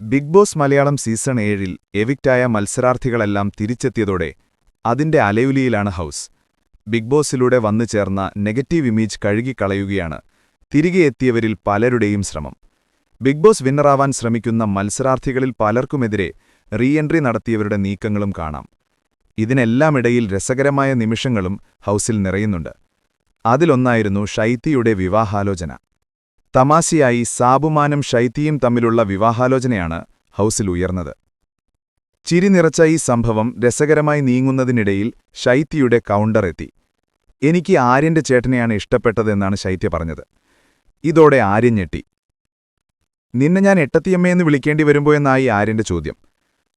Big boss Malayalam season ഏഴിൽ എവിക്റ്റായ മത്സരാർത്ഥികളെല്ലാം തിരിച്ചെത്തിയതോടെ അതിന്റെ അലയുലിയിലാണ് house. Big ബോസിലൂടെ വന്നു ചേർന്ന നെഗറ്റീവ് ഇമേജ് കഴുകിക്കളയുകയാണ് തിരികെ എത്തിയവരിൽ പലരുടെയും ശ്രമം. ബിഗ് ബോസ് വിന്നറാവാൻ ശ്രമിക്കുന്ന മത്സരാർത്ഥികളിൽ പലർക്കുമെതിരെ റീഎൻട്രി നടത്തിയവരുടെ നീക്കങ്ങളും കാണാം. ഇതിനെല്ലാമിടയിൽ രസകരമായ നിമിഷങ്ങളും ഹൗസിൽ നിറയുന്നുണ്ട്. അതിലൊന്നായിരുന്നു ഷൈത്തിയുടെ വിവാഹാലോചന. തമാശയായി സാബുമാനും ഷൈത്തിയും തമ്മിലുള്ള വിവാഹാലോചനയാണ് ഹൗസിൽ ഉയർന്നത്. ചിരി നിറച്ച ഈ സംഭവം രസകരമായി നീങ്ങുന്നതിനിടയിൽ ശൈത്യയുടെ കൗണ്ടർ എത്തി. എനിക്ക് ആര്യന്റെ ചേട്ടനെയാണ് ഇഷ്ടപ്പെട്ടതെന്നാണ് ശൈത്യ പറഞ്ഞത്. ഇതോടെ ആര്യൻ ഞെട്ടി. നിന്നെ ഞാൻ എട്ടത്തിയമ്മയെന്ന് വിളിക്കേണ്ടി വരുമ്പോ എന്നായി ആര്യന്റെ ചോദ്യം.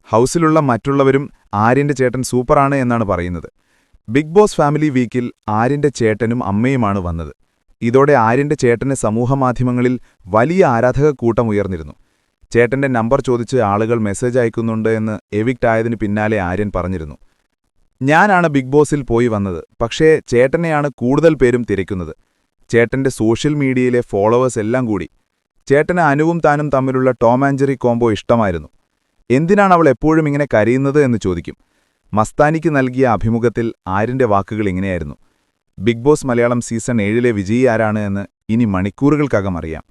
ഹൗസിലുള്ള മറ്റുള്ളവരും ആര്യന്റെ ചേട്ടൻ സൂപ്പറാണ് എന്നാണ് പറയുന്നത്. ബിഗ് ബോസ് ഫാമിലി വീക്കിൽ ആര്യന്റെ ചേട്ടനും അമ്മയുമാണ് വന്നത്. ഇതോടെ ആര്യന്റെ ചേട്ടന് സമൂഹമാധ്യമങ്ങളിൽ വലിയ ആരാധക കൂട്ടം ഉയർന്നിരുന്നു ചേട്ടന്റെ നമ്പർ ചോദിച്ച് ആളുകൾ മെസ്സേജ് അയക്കുന്നുണ്ട് എന്ന് എവിക്റ്റ് ആയതിന് പിന്നാലെ ആര്യൻ പറഞ്ഞിരുന്നു. ഞാനാണ് ബിഗ് ബോസിൽ പോയി വന്നത് പക്ഷേ ചേട്ടനെയാണ് കൂടുതൽ പേരും തിരക്കുന്നത് ചേട്ടന്റെ സോഷ്യൽ മീഡിയയിലെ ഫോളോവേഴ്സ് എല്ലാം കൂടി. ചേട്ടന് അനുവും താനും തമ്മിലുള്ള ടോം ആൻഡ് കോംബോ ഇഷ്ടമായിരുന്നു. എന്തിനാണ് അവൾ എപ്പോഴും ഇങ്ങനെ കരയുന്നത് എന്ന് ചോദിക്കും. മസ്താനിക്ക് നൽകിയ അഭിമുഖത്തിൽ ആര്യന്റെ വാക്കുകൾ ഇങ്ങനെയായിരുന്നു. ബിഗ് ബോസ് മലയാളം സീസൺ ഏഴിലെ വിജയി ആരാണ് എന്ന് ഇനി മണിക്കൂറുകൾക്കകം അറിയാം.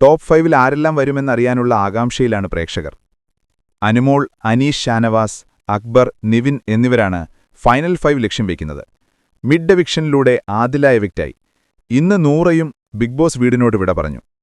ടോപ്പ് ഫൈവിൽ ആരെല്ലാം വരുമെന്നറിയാനുള്ള ആകാംക്ഷയിലാണ് പ്രേക്ഷകർ. അനുമോൾ അനീഷ് ഷാനവാസ് അക്ബർ നിവിൻ എന്നിവരാണ് ഫൈനൽ ഫൈവ് ലക്ഷ്യം വയ്ക്കുന്നത്. മിഡ് ഡെവിക്ഷനിലൂടെ ആദില എവിക്റ്റായി ഇന്ന് നൂറയും ബിഗ് ബോസ് വീടിനോട് വിട പറഞ്ഞു.